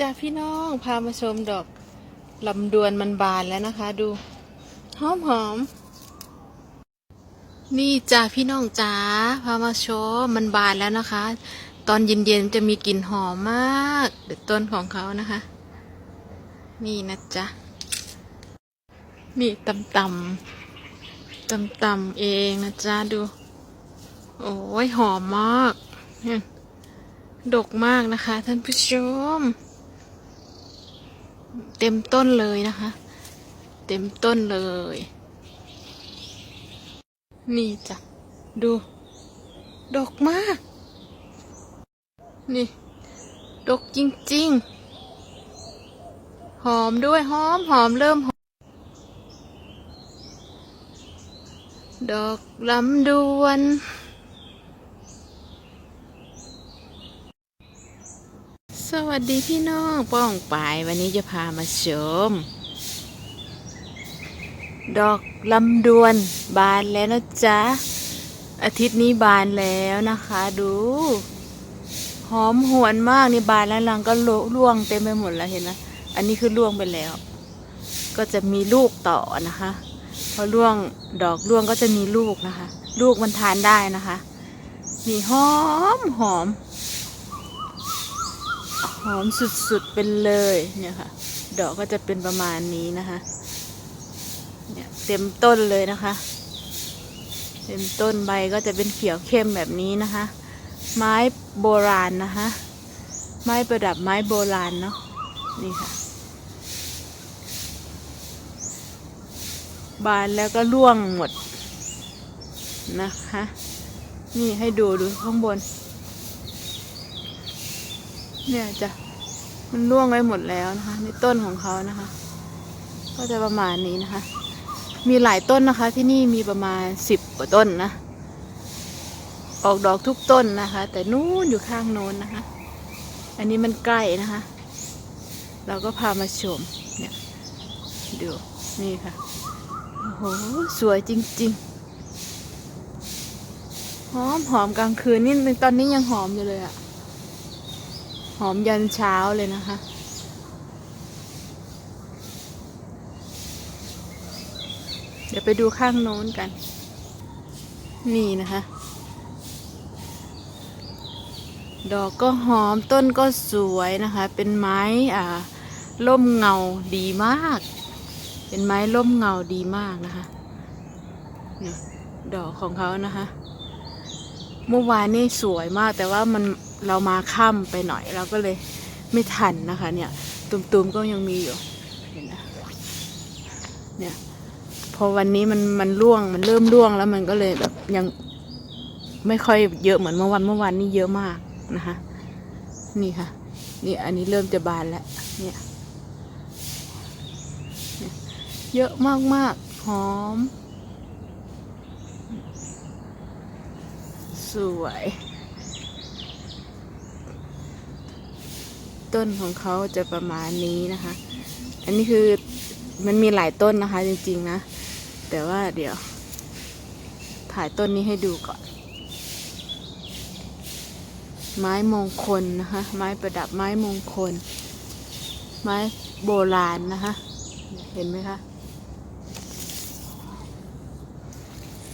จ้าพี่น้องพามาชมดอกลำดวนมันบานแล้วนะคะ ดู หอมหอม นี่จ้าพี่น้องจ้าพามาชมมันบานแล้วนะคะ ตอนเย็นๆจะมีกลิ่นหอมมากเด็ดต้นของเขานะคะ นี่นะจ๊ะนี่ตำตำตำตำๆเองนะจ๊ะดู โอ้ยหอมมากดกมากนะคะ ท่านผู้ชม เต็มต้นเลยนะคะ เต็มต้นเลย นี่จ้ะ ดู ดกมาก นี่ ดกจริง ๆ หอมด้วยหอมหอมเริ่มหอม ดอกลำดวน ส วัสดีพี่น้องป้องปายวันนี้จะพามาชม ดอกลำดวนบานแล้วนะจ๊ะ อาทิตย์นี้บานแล้วนะคะ ดู หอมหวนมากนี่บานแล้วหลังก็โลร่วงเต็มไปหมดแล้วเห็นนะอันนี้คือร่วงไปแล้ว ก็จะมีลูกต่อนะคะ พอร่วงดอกร่วงก็จะมีลูกนะคะ ลูกมันทานได้นะคะนี่หอมหอม หอมสุดๆเป็นเลยเนี่ยค่ะ ดอกก็จะเป็นประมาณนี้นะคะเนี่ยเต็มต้นเลยนะคะ เต็มต้นใบก็จะเป็นเขียวเข้มแบบนี้นะคะ ไม้โบราณนะคะ ไม้ประดับไม้โบราณเนาะนี่ค่ะ บานแล้วก็ร่วงหมดนะคะ นี่ให้ดูดูข้างบน เนี่ยจะมันร่วงไปหมดแล้วนะคะในต้นของเขานะคะ ก็จะประมาณนี้นะคะ มีหลายต้นนะคะ ที่นี่มีประมาณสิบกว่าต้นนะ ออกดอกทุกต้นนะคะ แต่นู้นอยู่ข้างโน้นนะคะ อันนี้มันใกล้นะคะ เราก็พามาชมเนี่ยดูนี่ค่ะโอ้โหสวยจริง ๆหอมหอมกลางคืนนี่ตอนนี้ยังหอมอยู่เลยอะ อมยันเช้าเลยนะคะ เดี๋ยวไปดูข้างโน้นกัน นี่นะคะ ดอกก็หอมต้นก็สวยนะคะ เป็นไม้อ่าร่มเงาดีมาก เป็นไม้ร่มเงาดีมากนะคะ ดอกของเขานะคะ เมื่อวานนี่สวยมากแต่ว่ามัน เรามาค่ำไปหน่อยเราก็เลยไม่ทันนะคะ เนี่ยตุ่มๆก็ยังมีอยู่เห็นนะเนี่ยพอวันนี้มันมันร่วงมันเริ่มร่วงแล้วมันก็เลยแบบยังไม่ค่อยเยอะเหมือนเมื่อวันเมื่อวานนี่เยอะมากนะคะนี่ค่ะ นี่อันนี้เริ่มจะบานแล้วเนี่ยเนี่ยเยอะมากๆหอม สวย ต้นของเขาจะประมาณนี้นะคะ อันนี้คือมันมีหลายต้นนะคะจริงๆนะ แต่ว่าเดี๋ยว ถ่ายต้นนี้ให้ดูก่อน ไม้มงคลนะคะ ไม้ประดับไม้มงคล ไม้โบราณนะคะ เห็นไหมคะ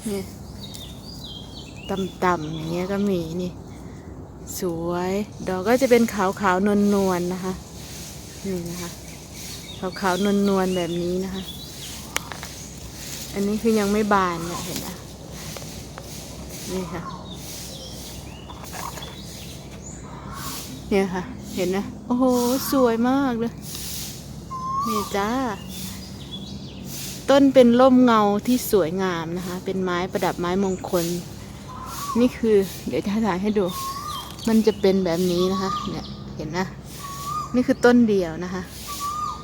นี่ต่ำๆอย่างเงี้ยก็มีนี่ สวย ดอกก็จะเป็นขาวๆนวลๆนะคะ นี่นะคะขาวๆนวลๆแบบนี้นะคะ อันนี้คือยังไม่บานเนี่ยเห็นไหมนี่ค่ะ เนี่ยค่ะ เห็นนะ โอ้โห สวยมากเลย นี่จ้า ต้นเป็นร่มเงาที่สวยงามนะคะ เป็นไม้ประดับไม้มงคล นี่คือ เดี๋ยวจะถ่ายให้ดู มันจะเป็นแบบนี้นะคะ เนี่ย เห็นนะ นี่คือต้นเดียวนะคะ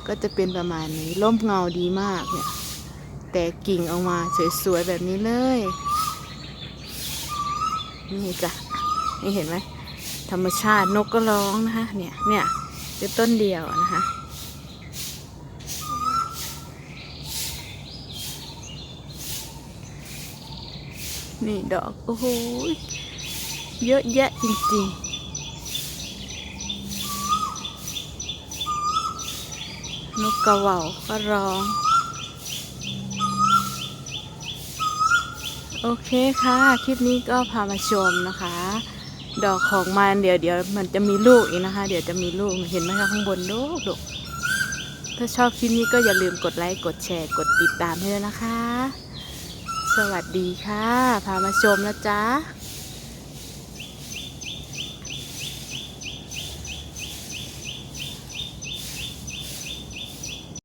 ก็จะเป็นประมาณนี้ ร่มเงาดีมากเนี่ย แต่กิ่งออกมาสวยๆแบบนี้เลย นี่จ้ะ นี่เห็นไหม ธรรมชาตินกก็ร้องนะคะ เนี่ย เนี่ยเป็นต้นเดียวนะคะนี่ดอก โอ้โห เยอะแยะจริง ๆนกกระว่าก็ร้อง โอเคค่ะ คลิปนี้ก็พามาชมนะคะ ดอกของมันเดี๋ยวเดี๋ยวมันจะมีลูกอีกนะคะ เดี๋ยวจะมีลูกเห็นไหมคะข้างบนลูกลูกถ้าชอบคลิปนี้ก็อย่าลืมกดไลค์กดแชร์กดติดตามให้ด้วยนะคะ สวัสดีค่ะ พามาชมนะจ๊ะ